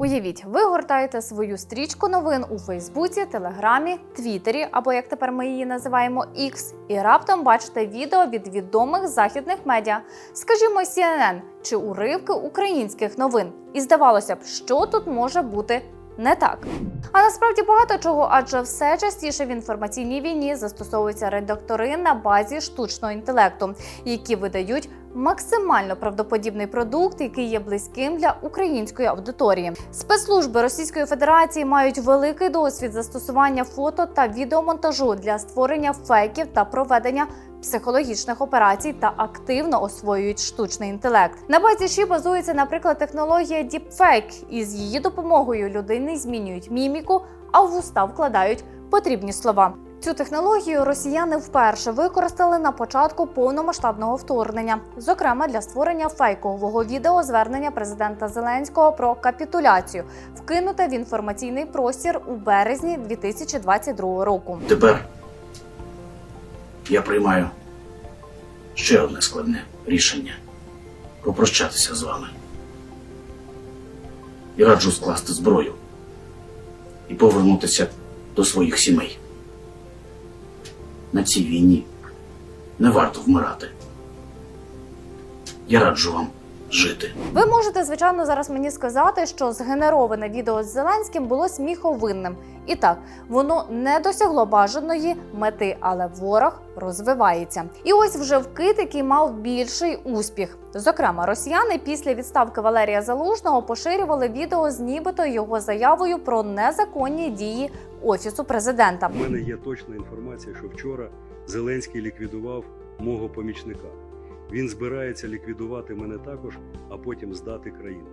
Уявіть, ви гортаєте свою стрічку новин у Фейсбуці, Телеграмі, Твіттері або як тепер ми її називаємо X, і раптом бачите відео від відомих західних медіа, скажімо, CNN чи уривки українських новин. І здавалося б, що тут може бути не так. А насправді багато чого, адже все частіше в інформаційній війні застосовуються редактори на базі штучного інтелекту, які видають максимально правдоподібний продукт, який є близьким для української аудиторії. Спецслужби Російської Федерації мають великий досвід застосування фото та відеомонтажу для створення фейків та проведення. Психологічних операцій та активно освоюють штучний інтелект. На базі ШІ базується, наприклад, технологія Deepfake. і з її допомогою людини змінюють міміку, а в уста вкладають потрібні слова. Цю технологію росіяни вперше використали на початку повномасштабного вторгнення, зокрема для створення фейкового відео звернення президента Зеленського про капітуляцію, вкинуте в інформаційний простір у березні 2022 року. Тепер я приймаю ще одне складне рішення попрощатися з вами. І раджу скласти зброю і повернутися до своїх сімей. На цій війні не варто вмирати. Я раджу вам жити. Ви можете, звичайно, зараз мені сказати, що згенероване відео з Зеленським було сміховинним. І так, воно не досягло бажаної мети, але ворог розвивається. І ось вже вкид, який мав більший успіх. Зокрема, росіяни після відставки Валерія Залужного поширювали відео з нібито його заявою про незаконні дії офісу президента. У мене є точна інформація, що вчора Зеленський ліквідував мого помічника. Він збирається ліквідувати мене також, а потім здати країну.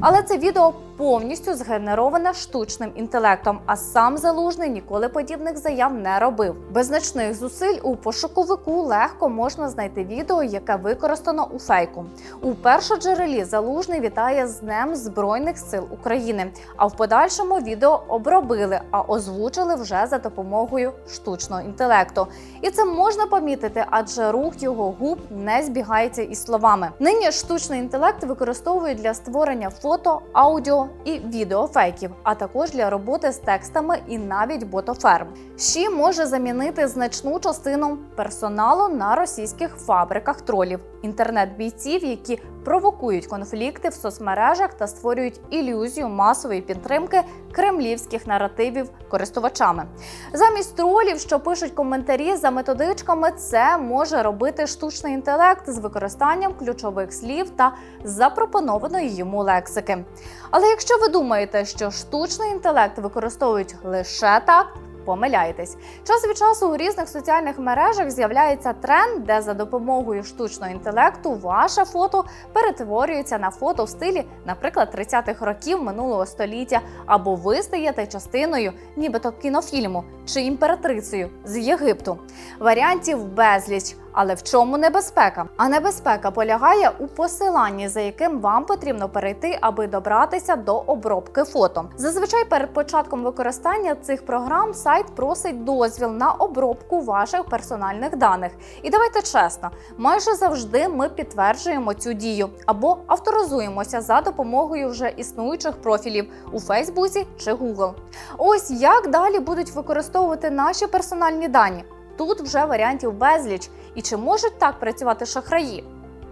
Але це відео повністю згенероване штучним інтелектом. А сам залужний ніколи подібних заяв не робив. Без значних зусиль у пошуковику легко можна знайти відео, яке використано у фейку. У першоджерелі залужний вітає з Днем Збройних сил України. А в подальшому відео обробили, а озвучили вже за допомогою штучного інтелекту. І це можна помітити, адже рух його губ не збігається із словами. Нині штучний інтелект використовують для створення фото, аудіо і відеофейків, а також для роботи з текстами і навіть ботоферм. Ще може замінити значну частину персоналу на російських фабриках тролів, інтернет-бійців, які провокують конфлікти в соцмережах та створюють ілюзію масової підтримки кремлівських наративів користувачами. Замість тролів, що пишуть коментарі за методичками, це може робити штучний інтелект з використанням ключових слів та запропонованої йому лексики. Але якщо ви думаєте, що штучний інтелект використовують лише так. Помиляєтесь. Час від часу у різних соціальних мережах з'являється тренд, де за допомогою штучного інтелекту ваше фото перетворюється на фото в стилі, наприклад, 30-х років минулого століття, або ви стаєте частиною, нібито кінофільму чи імператрицею з Єгипту. Варіантів безліч. Але в чому небезпека? А небезпека полягає у посиланні, за яким вам потрібно перейти, аби добратися до обробки фото. Зазвичай перед початком використання цих програм сайт просить дозвіл на обробку ваших персональних даних. І давайте чесно, майже завжди ми підтверджуємо цю дію або авторизуємося за допомогою вже існуючих профілів у Фейсбуці чи Google. Ось як далі будуть використовувати наші персональні дані. Тут вже варіантів безліч. І чи можуть так працювати шахраї?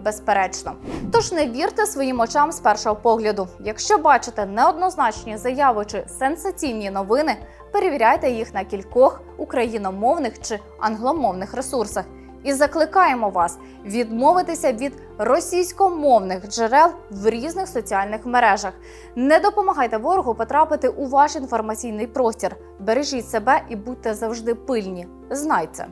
Безперечно. Тож не вірте своїм очам з першого погляду. Якщо бачите неоднозначні заяви чи сенсаційні новини, перевіряйте їх на кількох україномовних чи англомовних ресурсах. І закликаємо вас відмовитися від російськомовних джерел в різних соціальних мережах. Не допомагайте ворогу потрапити у ваш інформаційний простір. Бережіть себе і будьте завжди пильні. Знайте.